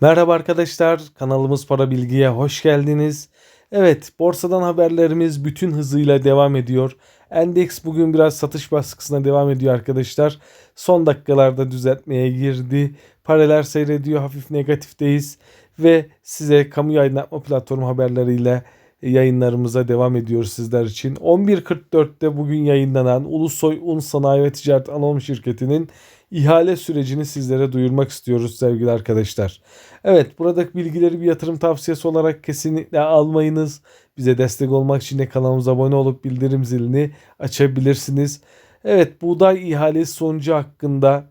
Merhaba arkadaşlar, kanalımız Para Bilgi'ye hoş geldiniz. Evet, borsadan haberlerimiz bütün hızıyla devam ediyor. Endeks bugün biraz satış baskısına devam ediyor arkadaşlar. Son dakikalarda düzeltmeye girdi. Pareler seyrediyor, hafif negatifteyiz. Ve size kamu aydınlatma platformu haberleriyle yayınlarımıza devam ediyoruz sizler için. 11.44'te bugün yayınlanan Ulusoy Un Sanayi ve Ticaret Anonim Şirketi'nin ihale sürecini sizlere duyurmak istiyoruz sevgili arkadaşlar. Evet buradaki bilgileri bir yatırım tavsiyesi olarak kesinlikle almayınız. Bize destek olmak için de kanalımıza abone olup bildirim zilini açabilirsiniz. Evet buğday ihalesi sonucu hakkında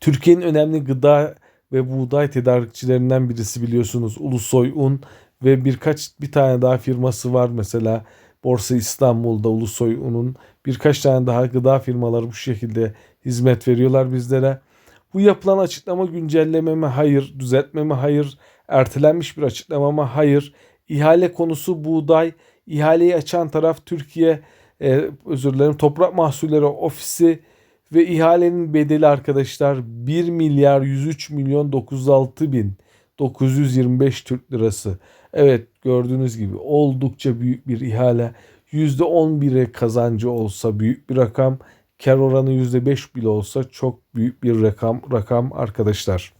Türkiye'nin önemli gıda ve buğday tedarikçilerinden birisi biliyorsunuz Ulusoy Un ve birkaç bir tane daha firması var mesela Borsa İstanbul'da Ulusoy Un'un birkaç tane daha gıda firmaları bu şekilde hizmet veriyorlar bizlere. Bu yapılan açıklama güncelleme mi? Hayır. Düzeltme mi? Hayır. Ertelenmiş bir açıklama mı? Hayır. İhale konusu buğday. İhaleyi açan taraf Türkiye e, özür dilerim Toprak Mahsulleri Ofisi ve ihalenin bedeli arkadaşlar 1 milyar 103 milyon 906 bin 925 Türk lirası. Evet gördüğünüz gibi oldukça büyük bir ihale. %11'e kazancı olsa büyük bir rakam. Kar oranı %5 bile olsa çok büyük bir rakam, rakam arkadaşlar.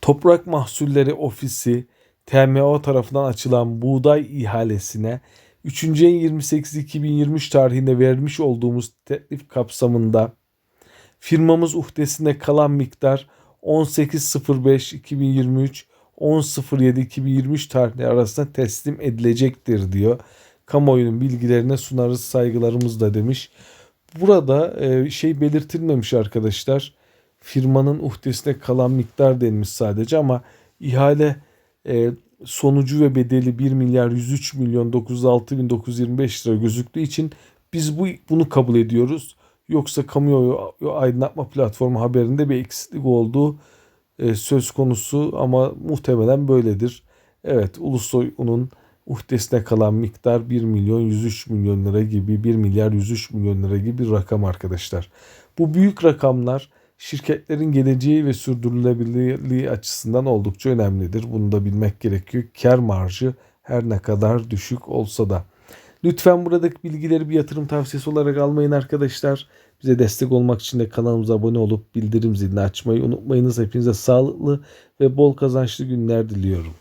Toprak Mahsulleri Ofisi TMO tarafından açılan buğday ihalesine 3. ayın 28 2023 tarihinde vermiş olduğumuz teklif kapsamında firmamız uhdesinde kalan miktar 18.05.2023 10.07.2023 tarihleri arasında teslim edilecektir diyor. Kamuoyunun bilgilerine sunarız saygılarımızla demiş. Burada e, şey belirtilmemiş arkadaşlar. Firmanın uhdesine kalan miktar denmiş sadece ama ihale e, sonucu ve bedeli 1 milyar 103 milyon 906 bin 925 lira gözüktüğü için biz bu bunu kabul ediyoruz. Yoksa kamuoyu aydınlatma platformu haberinde bir eksiklik olduğu e, söz konusu ama muhtemelen böyledir. Evet Ulusoy Un'un uhdesine kalan miktar 1 milyon 103 milyon lira gibi 1 milyar 103 milyon lira gibi bir rakam arkadaşlar. Bu büyük rakamlar şirketlerin geleceği ve sürdürülebilirliği açısından oldukça önemlidir. Bunu da bilmek gerekiyor. Kar marjı her ne kadar düşük olsa da. Lütfen buradaki bilgileri bir yatırım tavsiyesi olarak almayın arkadaşlar. Bize destek olmak için de kanalımıza abone olup bildirim zilini açmayı unutmayınız. Hepinize sağlıklı ve bol kazançlı günler diliyorum.